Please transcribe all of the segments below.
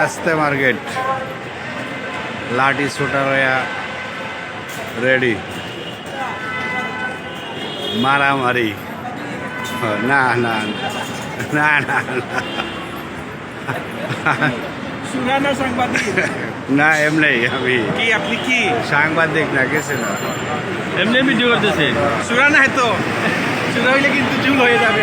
আস্তে মার্কেট। লাঠি শুটার হইয়া রেডি। মারামারি। না না না না না। এমনি আমি। কি আপনি কি? সাংবাদিক না কিছু না। এমনি ভিডিও করতেছে। সুরানা তো। সুরা হইলে কিন্তু চুল হয়ে যাবে।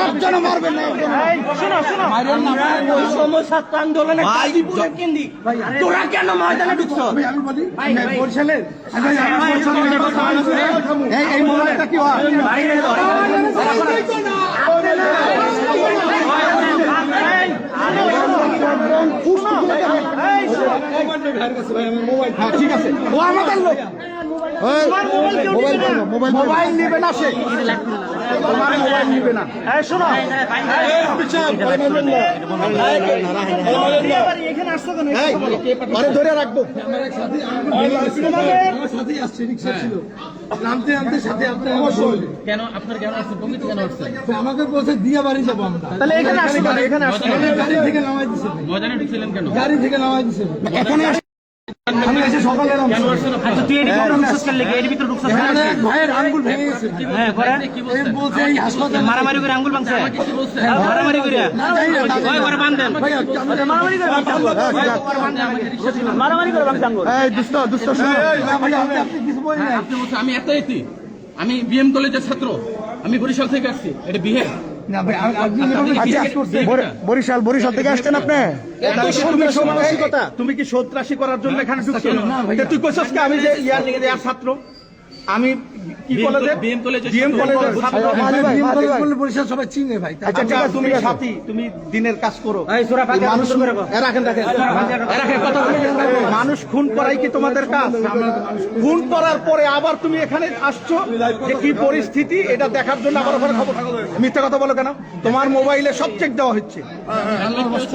একজন একজন মারবেন না একজন আন্দোলনে গাজীপুরের কেন্দ্রিক তোরা কেন ময়দানে ঢুকছ বরিশালের এই মোবাইলটা কি হয় হ্যাঁ ঠিক আছে ও আমাদের লোক মোবাইল মোবাইল মোবাইল নিবে না সে। তোমার মোবাইল নিবে না। শোনো। ধরে রাখব। নামতে নামতে সাথে অবশ্যই। কেন? আপনার আমাকে বলছে দিয়া বাড়ি যাব আমরা। তাহলে এখানে আসুন এখানে আসুন গাড়ি থেকে নামাই দিছে। ময়দানে ঢুকছিলেন কেন? গাড়ি থেকে নামাই দিছে। এখানে সকালে আচ্ছা তুই ভিতরে ভাইয়ের আঙ্গুল ভেঙে গেছে। হ্যাঁ করে বলছে এই হাসপাতালে মারামারি করে আঙ্গুল ভাঙছে? মারামারি করে। ওই করে বান্ধেন মারামারি করে মারামারি করে ভাঙছে আঙ্গুল। এই দুষ্ট দুষ্ট শুনো। আপনি আপনি কিছু বলেন আপনি বলছেন আমি এত এতি আমি বিএম কলেজের ছাত্র আমি বরিশাল থেকে আসছি। এটা বিহে করছেন বরিশাল বরিশাল থেকে আসছেন আপনি? মানসিকতা তুমি কি সন্ত্রাসী করার জন্য এখানে তুই কইছস আমি যে ইয়ার ইয়ার ছাত্র? আমি কি কলেজে BM কলেজের বিএম কলেজের ছাত্র। মাঝি ভাই, বিএম মাঝি কলেজ ভাই। বললে বরিশাল সবাই চিনে ভাই। আচ্ছা তুমি সাথী তুমি দিনের কাজ করো। মানুষ রাখেন রাখেন। খুন করাই কি তোমাদের কাজ? খুন করার পরে আবার তুমি এখানে আসছো? যে কি পরিস্থিতি? এটা দেখার জন্য আবার ওখানে খবর। মিথ্যা কথা বলো কেন? তোমার মোবাইলে সব চেক দেওয়া হচ্ছে।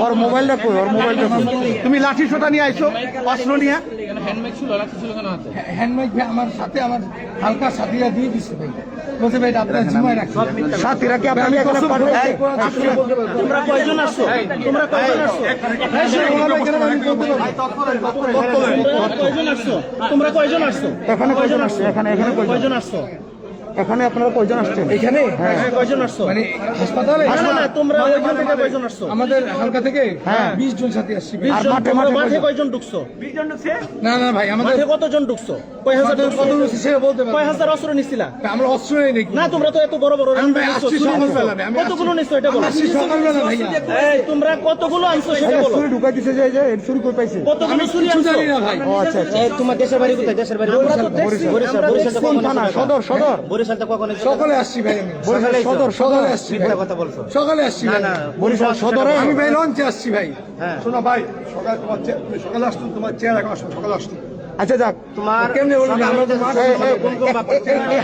ওর মোবাইলটা কই? ওর মোবাইলটা তুমি লাঠি সোটা নিয়ে আইছো অস্ত্র নিয়ে? ছিল ছিল কেন হাতে হ্যান্ডমাইক ভাই আমার সাথে আমার হালকা সাথীরা দিয়ে দিছে ভাই বলছে ভাই আপনার জিম্মায় রাখছি সাথীরা কি আপনাকে এখানে তোমরা কয়জন আসছো তোমরা কয়জন আসছো কয়জন আসছো তোমরা কয়জন আসছো এখানে কয়জন আসছো এখানে এখানে কয়জন আসছো এখানে আপনারা কয়জন আসছেন? এখানে? হ্যাঁ, কয়জন আসছো? মানে হাসপাতালে? না, না, তোমরা ওইখান থেকে কয়জন আসছো? আমাদের হালকা থেকে? হ্যাঁ। বিশ জন সাথী আসছি। ভাই। আর মাঠে মাঠে কয়জন? কয়জন ঢুকছো? না না ভাই আমাদের মাঠে কতজন ঢুকছো? কয় হাজার কত সেটা বলতে পারব কয় হাজার অস্ত্র নিছিলা? আমরা অস্ত্র নেই নাকি? না তোমরা তো এত বড় বড় আমি ভাই আসছি সকালবেলা আমি কতগুলো। নিচ্ছো এটা বলো। আসছি সকালবেলা এই, তোমরা কতগুলো আনছো সেটা বলো। চুরি ঢুকাই দিছে যে এর চুরি কই পাইছে? কতগুলো জানি না ভাই। আচ্ছা আচ্ছা। তোমার দেশের বাড়ি কোথায়? দেশের বাড়ি বরিশাল। বরিশাল। বরিশাল তো কোন থানা? সদর সদর। কখন সকালে আসছি ভাই আমি। বরিশাল সদর সদর আসছি ভাই। মিথ্যা কথা বলছো। সকালে আসছি ভাই। বরিশাল সদরে আমি ভাই লঞ্চে আসছি ভাই। শোনো ভাই সকালে তোমার সকালে আসছো তোমার চেয়ার এখন সকালে আসছো। আচ্ছা যাক। তোমার কেমনে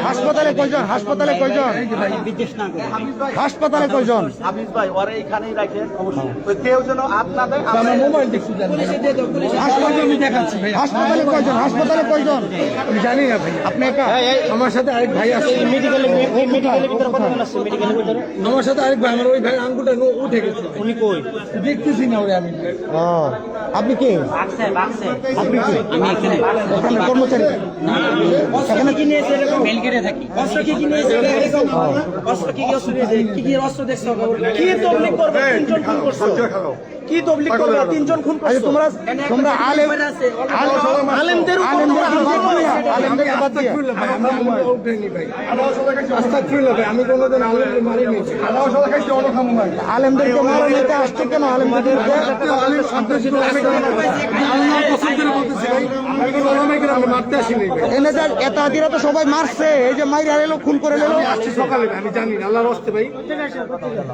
হাসপাতালে কয়জন? হাসপাতালে কয়জন? হাসপাতালে কয়জন? হাবিব ভাই ওরা এইখানেই রাখেন অবশ্যই। ওই কেউ যেন আপনাদের আমার মোবাইল দেখছি হাসপাতালে আমি দেখাচ্ছি হাসপাতালে কয়জন? হাসপাতালে কয়জন? আমি জানি না ভাই আপনি একা? আমার সাথে আরেক ভাই আছে। মেডিকেলে মেডিকেলের ভিতরে কতজন আসছে মেডিকেলের ভিতরে। আমার সাথে আরেক ভাই আমার ওই ভাই আঙ্গুলটা উঠে গেছে। উনি কই? দেখতেছি না ওরে আমি। ও। আপনি কি? আপনি আমি এখানে এখানে কর্মচারী? এখানে কি এরকম? থাকি। অস্ত্র কি কি নিয়েছে এরকম? অস্ত্র কি? কি অস্ত্র কি কি অস্ত্র দেখছ? কি তিনজন করছ? কি তবলিক করবে তিনজন খুন আচ্ছা করছ তোমরা তোমরা আলেম আলেমদের উপর আলেমদের। আলেমদের বাদ দিয়ে আমি কোনোদিন মারিনি। আলেমদেরকে মারা নিতে আসছে কেন? আলেমদেরকে আপনি আলেম শব্দ ছিল, আমি আল্লাহর কসম করে বলতেছি ভাই, আমি কোনো ওলামাকে আমরা মারতে আসিনি। ভাই। এনে যা এত তো সবাই মারছে। এই যে মাইরা এলো খুন করে এলো। সকালে ভাই, আমি জানি না, আল্লাহর হস্তে ভাই।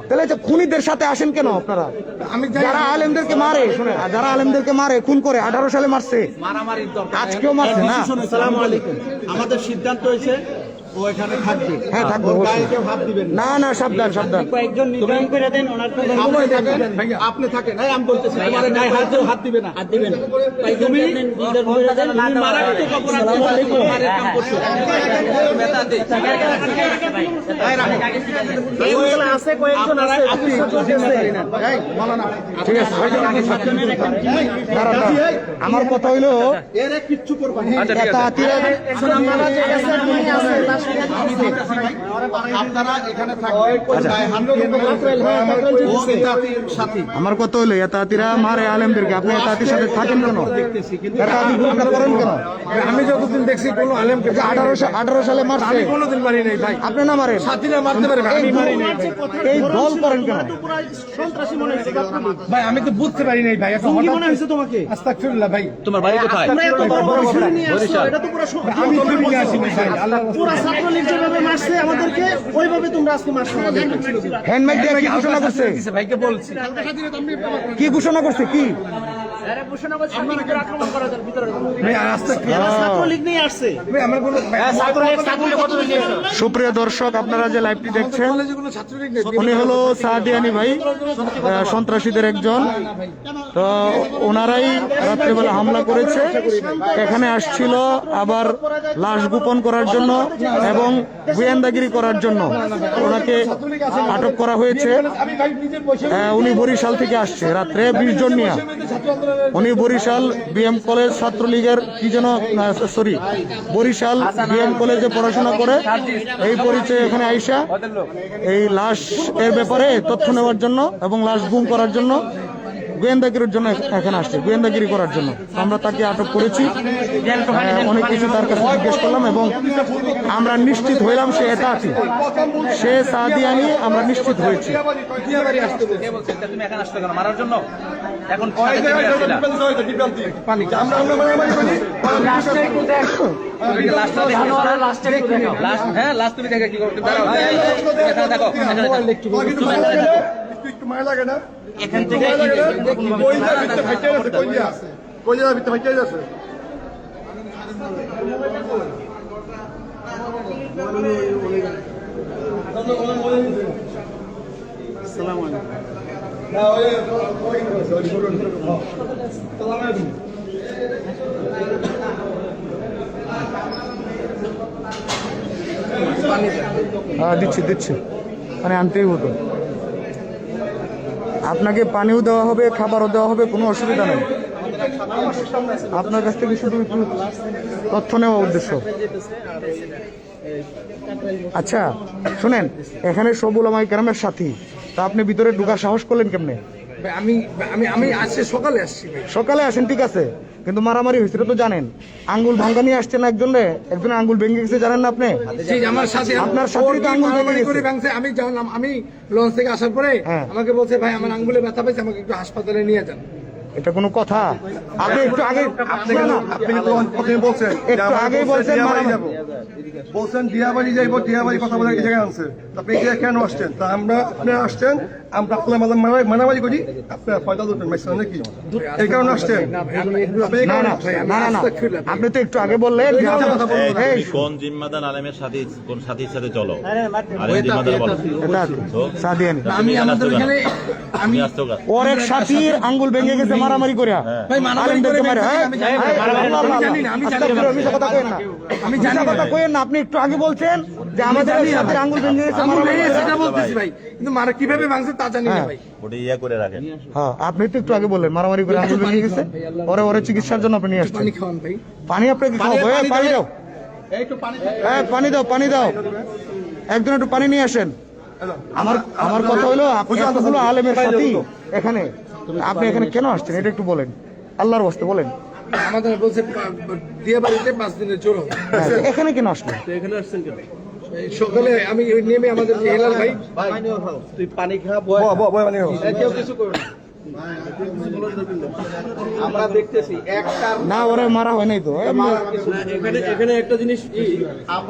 তাহলে খুনিদের সাথে আসেন কেন আপনারা? আমি যারা আলেমদেরকে মারে শুনে যারা আলেমদেরকে মারে খুন করে আঠারো সালে মারছে। আজকেও মারছে না? আসসালামু আলাইকুম। আমাদের সিদ্ধান্ত হয়েছে ও এখানে থাকবে হ্যাঁ থাকব অবশ্যই। কেউ হাত দিবেন না। না না সাবধান সাবধান কয়েকজন নির্ধারণ করে দেন ওনার আপনি থাকেন আপনি আমি বলতেছি তোমার গায়ে হাত কেউ হাত দিবে না হাত দিবেন তুমি নির্ধারণ করে দেন তুমি মারাত্মক অপরাধ করছ, মারের কাম করছ। আছে কয়েকজন আছে আপনি ঠিক আছে দাঁড়া, দাঁড়া। আমার কথা হইল এরে কিচ্ছু করবা না। আপনারা এখানে থাকবেন সাথী আমার কথা হইল এতাহাতিরা মারে আলেমদেরকে আপনি এতাহাতির সাথে থাকেন কেন করেন কেন আমি যতদিন দেখছি কোনো আলেমকে যে আঠারো সালে মারছে আমি কোনোদিন মারি নাই ভাই আপনি না মারেন সাথীরা মারতে পারে আমি মারি নাই এই দল করেন কেন সন্ত্রাসী মনে হয়েছে ভাই আমি তো বুঝতে পারি নাই ভাই এখন মনে হয়েছে তোমাকে আস্তাগফিরুল্লাহ ভাই তোমার বাড়ি কোথায় তোমরা এত বড় বড় ছুরি নিয়ে আসছো এটা তো পুরো আমি তো নিয়ে আসি ভাই আল্লাহ পুরো মারছে আমাদেরকে ওইভাবে তোমরা আজকে মারছো আমাদেরকে। হ্যান্ডমাইক দিয়ে কি ঘোষণা করছে? ভাইকে বলছি। কি ঘোষণা করছে? কি? সুপ্রিয় দর্শক আপনারা যে লাইভটি দেখছেন উনি হলো সাদিয়ানি ভাই সন্ত্রাসীদের একজন। তো ওনারাই রাত্রিবেলা হামলা করেছে। এখানে আসছিল আবার লাশ গোপন করার জন্য এবং গোয়েন্দাগিরি করার জন্য। ওনাকে আটক করা হয়েছে। উনি বরিশাল থেকে আসছে। রাত্রে বিশ জন নিয়ে। উনি বরিশাল বিএম কলেজ ছাত্রলীগের কি যেন সরি, বরিশাল বিএম কলেজে পড়াশোনা করে। এই পরিচয় এখানে আইসা, এই লাশ এর ব্যাপারে তথ্য নেওয়ার জন্য এবং লাশ গুম করার জন্য গোয়েন্দাগিরির জন্য এখানে আসছে গোয়েন্দাগিরি করার জন্য আমরা তাকে আটক করেছি অনেক কিছু তার কাছে জিজ্ঞেস করলাম এবং আমরা নিশ্চিত হইলাম সে এটা আছে সে সাদিয়ানি আমরা নিশ্চিত হয়েছি মারার জন্য এখন হ্যাঁ লাস্ট তুমি কি করতে দেখো। একটু মায়া লাগে না? এখান থেকে ভিতরে আছে, কইলা। ভিতরে ফাইটার আছে। না, ওই- ওই- আলাইকুম। হ্যাঁ দিচ্ছি দিচ্ছি। মানে আনতেই হতো। আপনাকে পানিও দেওয়া হবে, খাবারও দেওয়া হবে, কোনো অসুবিধা নেই। আপনার কাছ থেকে শুধু একটু তথ্য নেওয়া উদ্দেশ্য। আচ্ছা শুনেন, এখানে সবুল আমায় গ্রামের সাথী। তা আপনি ভিতরে ঢুকার সাহস করলেন কেমনে? আমি আমি আমি আজকে সকালে আসছি সকালে আসেন ঠিক আছে। কিন্তু মারামারি হয়েছিল তো জানেন। আঙ্গুল ভাঙ্গা নিয়ে আসছেন একজনে একজন আঙ্গুল ভেঙে গেছে জানেন না আপনি? জি আমার সাথে আপনার তো আঙ্গুল ভেঙে গেছে। ভাঙছে আমি জানলাম আমি লঞ্চ থেকে আসার পরে হ্যাঁ। আমাকে বলছে ভাই আমার আঙ্গুলে ব্যথা পেয়েছে আমাকে একটু হাসপাতালে নিয়ে যান। এটা কোনো কথা? আপনি একটু আগে আপনি বলছেন একটু আগেই বলছেন মারামারি। বলছেন দিয়াবাড়ি যাইবো দিয়াবাড়ি কথা বলে এই জায়গায় আনছে। আপনি এই জায়গায় কেন আসছেন? তা আমরা আপনি আসছেন আমরা আপনার মাঝে মারামারি করি আপনার ফয়দা নাকি? এই কারণে আসছেন। আপনি না না না না না। আপনি তো একটু আগে বললেন কোন জিম্মাদার আলেমের সাথে কোন সাথীর সাথে চলো? আলেম জিম্মাদার বলো। এটা আমি আমাদের এখানে আমি ওর এক সাথীর আঙ্গুল ভেঙে গেছে মারামারি করে ভাই মারামারি করে আলেমদেরকে মারে, ভেঙছে, হ্যাঁ? আমি জানি। হ্যাঁ, আমি আমি কথা কইেন না। আমি জানি কথা কইেন না আপনি একটু আগে বলছেন যে আমাদের ভাই। আঙ্গুল ভেঙে। সেটা বলতেছি ভাই। কিন্তু মারা কীভাবে ভাঙছে তা জানি না হ্যাঁ। ভাই। ওটা ইয়া করে রাখেন। হ্যাঁ আপনি তো একটু আগে বললেন মারামারি করে আঙ্গুল ভেঙে গেছে। পরে ওরে চিকিৎসার জন্য আপনি নিয়ে আসছেন। পানি খাওয়ান ভাই। পানি আপনাকে খাওয়াবো। এই, পানি দাও। হ্যাঁ পানি দাও। পানি দাও একজন একটু পানি নিয়ে আসেন। আমার আমার কথা হলো আপনি এতগুলো আলেমের সাথী এখানে। আপনি এখানে কেন আসছেন? এটা একটু বলেন। আল্লাহর বস্তে বলেন। আমাদের বলছে দিয়ে বাড়িতে পাঁচ দিনের হ্যাঁ, এখানে কেন? আসলেন এই সকালে আমি নেমে আমাদের হেলাল ভাই বয়, বয়, বয় মানে কেউ কিছু করবে না। আমরা দেখতেছি একটা না ওরে মারা হয় নাই তো। এখানে এখানে একটা জিনিস ই,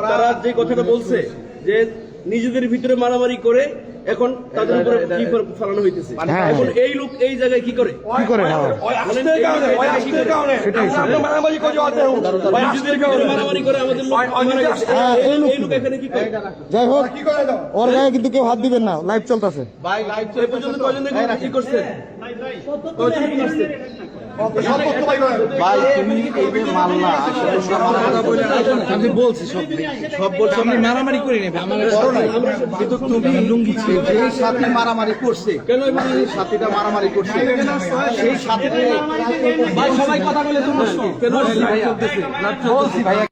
তারা যে কথাটা বলছে যে নিজেদের ভিতরে মারামারি করে এখন তাদের উপরে কি ফেলানো হইতেছে? হ্যাঁ। এখন এই লোক এই জায়গায় কি করে? কি করে? হ্যাঁ। হ্যাঁ, যাই হোক কি করে দাও ওর গায়ে কিন্তু কেউ হাত দিবেন না। লাইভ চলতেছে। এই পর্যন্ত কয়জন কি করছেন ভাই তুমি এই যে মামলা আমি বলছি সব সব বলছি আমি মারামারি করি নেবে আমার করো নাই। কিন্তু তুমি লুঙ্গি যে সাথী মারামারি করছে কেন এই সাথীটা মারামারি করছে। সেই সাথীটা ভাই সবাই কথা বলে বলছি ভাইয়া।